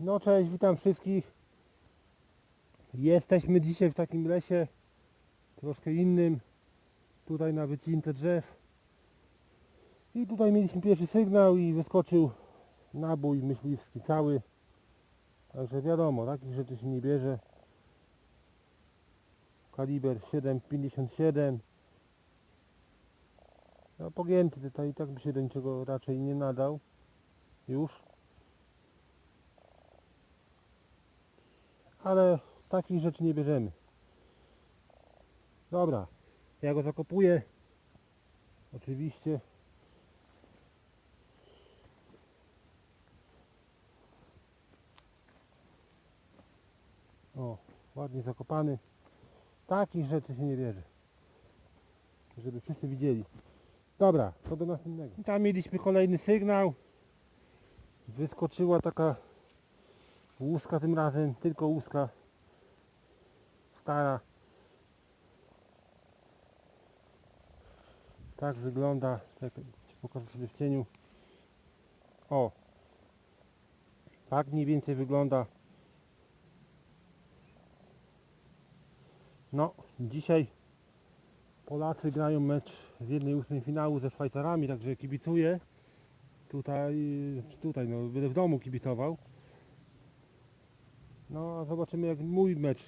No cześć, witam wszystkich. Jesteśmy dzisiaj w takim lesie troszkę innym. Tutaj na wycince drzew. I tutaj mieliśmy pierwszy sygnał i wyskoczył nabój myśliwski cały. Także wiadomo, takich rzeczy się nie bierze. Kaliber 7,57. No pogięty tutaj i tak by się do niczego raczej nie nadał. Już. Ale takich rzeczy nie bierzemy. Dobra, ja go zakopuję. Oczywiście. O, ładnie zakopany. Takich rzeczy się nie bierze. Żeby wszyscy widzieli. Dobra, to do następnego. I Tam mieliśmy kolejny sygnał. Wyskoczyła taka Łuska tym razem, tylko łuska stara. Tak wygląda, pokażę sobie w cieniu. O, tak mniej więcej wygląda. No, dzisiaj Polacy grają mecz w jednej ósmej finału ze Szwajcarami, także kibicuję. Tutaj, tutaj, no będę w domu kibicował. No a zobaczymy jak mój mecz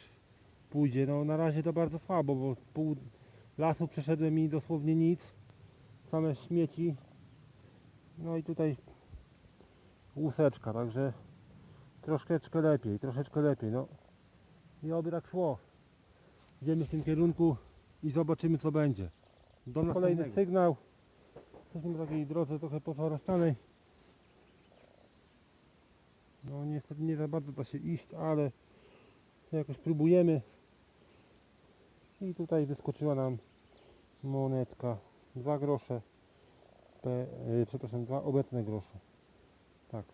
pójdzie. No na razie to bardzo słabo, bo pół lasu przeszedłem i dosłownie nic. Same śmieci. No i tutaj łuseczka, także troszeczkę lepiej, troszeczkę lepiej. No i oby tak szło. Idziemy w tym kierunku i zobaczymy co będzie. Do kolejny sygnał. Jesteśmy na takiej drodze trochę pozarastanej. No niestety nie za bardzo da się iść, ale jakoś próbujemy. I tutaj wyskoczyła nam monetka. Dwa grosze. P, y, przepraszam, dwa obecne grosze. Tak.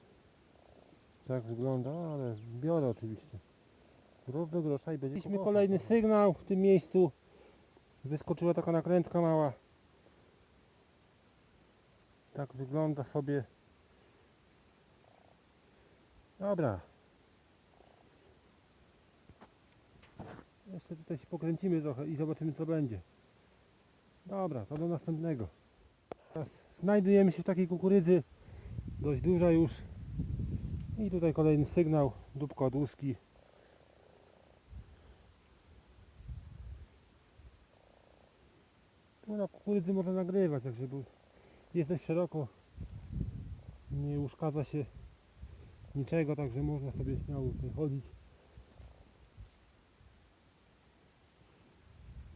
Tak wygląda, ale biorę oczywiście. Grosz do grosza i będzie Mieliśmy kolejny sygnał w tym miejscu. Wyskoczyła taka nakrętka mała. Tak wygląda sobie Dobra. Jeszcze tutaj się pokręcimy trochę i zobaczymy co będzie. Dobra, to do następnego. Teraz znajdujemy się w takiej kukurydzy. Dość duża już. I tutaj kolejny sygnał. Dubko od łuski. Tu na kukurydzy można nagrywać, także bo jest dość szeroko. Nie uszkadza się niczego, także można sobie śmiało tutaj chodzić.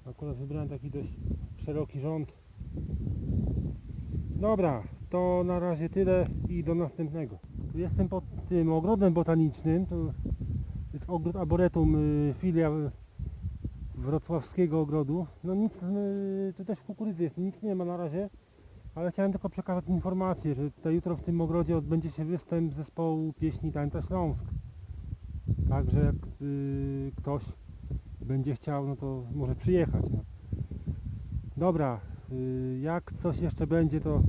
Akurat wybrałem taki dość szeroki rząd. Dobra, to na razie tyle i do następnego. Jestem pod tym ogrodem botanicznym, to jest ogród Arboretum, y, filia wrocławskiego ogrodu. No nic, y, tu też w kukurydzy jest, nic nie ma na razie. Ale chciałem tylko przekazać informację, że jutro w tym ogrodzie odbędzie się występ zespołu pieśni Tańca Śląsk. Także jak y, ktoś będzie chciał, no to może przyjechać. No. Dobra, y, jak coś jeszcze będzie, to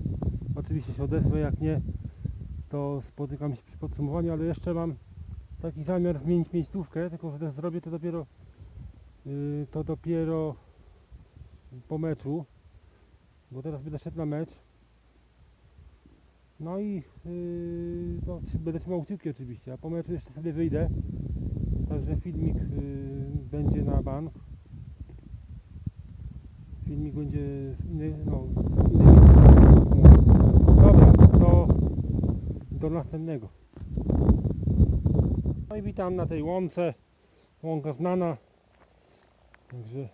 oczywiście się odezwę, jak nie, to spotykam się przy podsumowaniu, ale jeszcze mam taki zamiar zmienić miejscówkę, tylko że zrobię to dopiero y, to dopiero po meczu bo teraz będę szedł na mecz. No i yy, no, będę trzymał kciuki oczywiście, a po meczu jeszcze sobie wyjdę. Także filmik yy, będzie na bank. Filmik będzie z innej, no, Dobra, to do następnego. No i witam na tej łące. Łąka znana. Także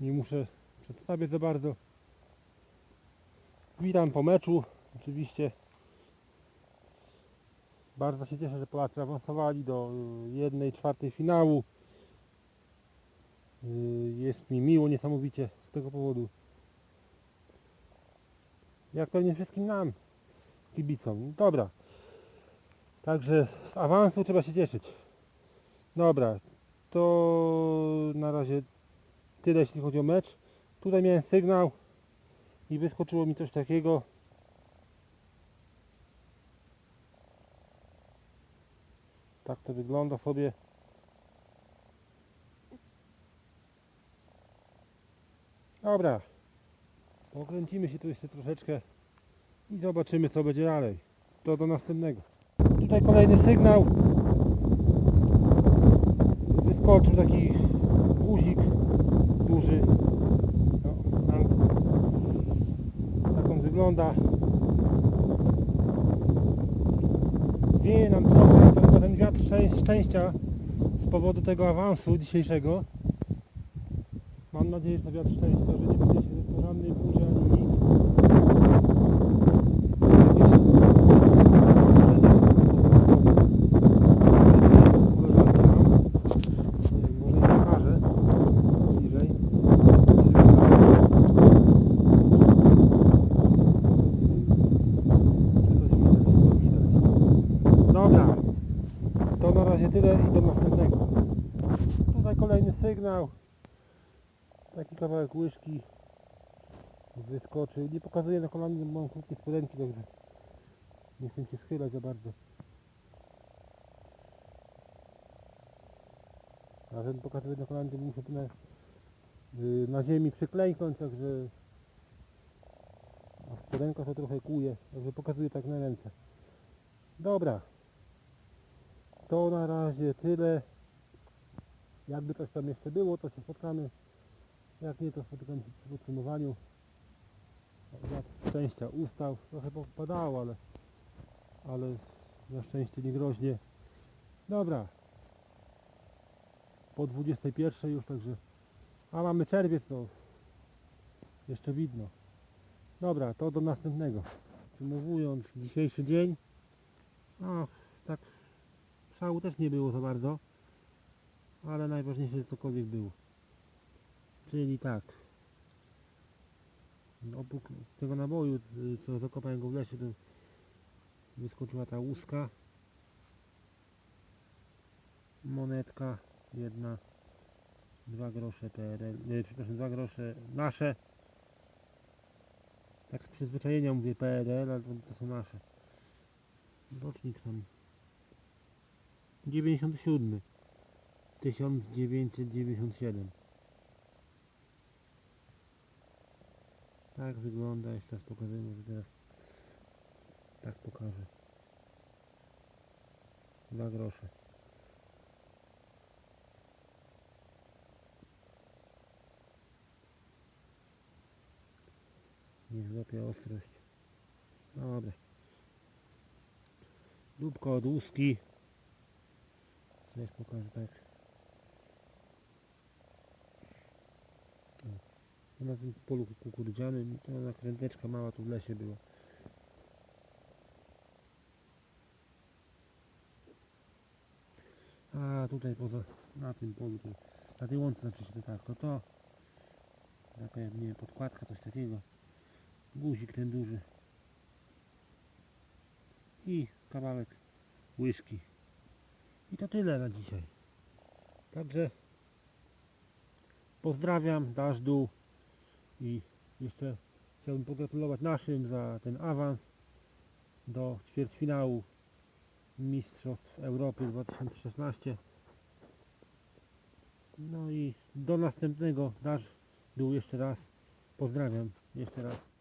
nie muszę przedstawiać za bardzo. Witam po meczu, oczywiście. Bardzo się cieszę, że Polacy awansowali do y, jednej czwartej finału. Y, Jest mi miło niesamowicie z tego powodu. Jak pewnie wszystkim nam, kibicom. Dobra. Także z awansu trzeba się cieszyć. Dobra, to na razie tyle jeśli chodzi o mecz. Tutaj miałem sygnał i wyskoczyło mi coś takiego. Tak to wygląda sobie. Dobra. Pokręcimy się tu jeszcze troszeczkę i zobaczymy co będzie dalej. To do następnego. Tutaj kolejny sygnał. Wyskoczył taki guzik duży. No, tam. Tak on wygląda. Wieje nam trochę, to ten wiatr szczę- szczęścia z powodu tego awansu dzisiejszego. Mam nadzieję, że to wiatr szczęścia, że nie będzie się to żadnej burzy ani nic. Koleżanki mam. Nie wiem, może nie pokażę bliżej. Czy coś widać? Chyba Dobra. To na razie tyle i do następnego. Tutaj kolejny sygnał. Taki kawałek łyżki wyskoczył. Nie pokazuję na kolanie, bo mam krótkie spodenki, także nie chcę się schylać za bardzo. A żebym pokazywać na kolanie, muszę na, y, na ziemi przyklęknąć, także a spodenka to trochę kuje, także pokazuję tak na ręce. Dobra. To na razie tyle. Jakby coś tam jeszcze było, to się spotkamy. Jak nie, to spotykamy się przy podsumowaniu. Szczęścia ustał. Trochę popadało, ale, ale na szczęście nie groźnie. Dobra. Po 21 już, także... A mamy czerwiec, to jeszcze widno. Dobra, to do następnego. Podsumowując dzisiejszy dzień. Tak szału też nie było za bardzo. Ale najważniejsze, cokolwiek było. Czyli tak. Obok tego naboju, y, co zakopałem go w lesie, wyskoczyła ta łuska. Monetka jedna. Dwa grosze PRL, nie, przepraszam, dwa grosze nasze. Tak z przyzwyczajenia mówię PRL, ale to są nasze. Rocznik tam 97 1997 Tak wygląda, jeszcze raz pokazuję, może teraz tak pokażę. Dwa grosze. Nie złapie ostrość. Dobra. Dubko od łuski. Też pokażę tak. O. To na tym polu kukurydzianym, to nakręteczka mała tu w lesie była. A tutaj poza, na tym polu, to, na tej łące znaczy się tak, to to. Taka, nie podkładka, coś takiego. Guzik ten duży. I kawałek łyżki. I to tyle na dzisiaj. Także pozdrawiam, dasz i jeszcze chciałbym pogratulować naszym za ten awans do ćwierćfinału Mistrzostw Europy 2016. No i do następnego dasz jeszcze raz. Pozdrawiam jeszcze raz.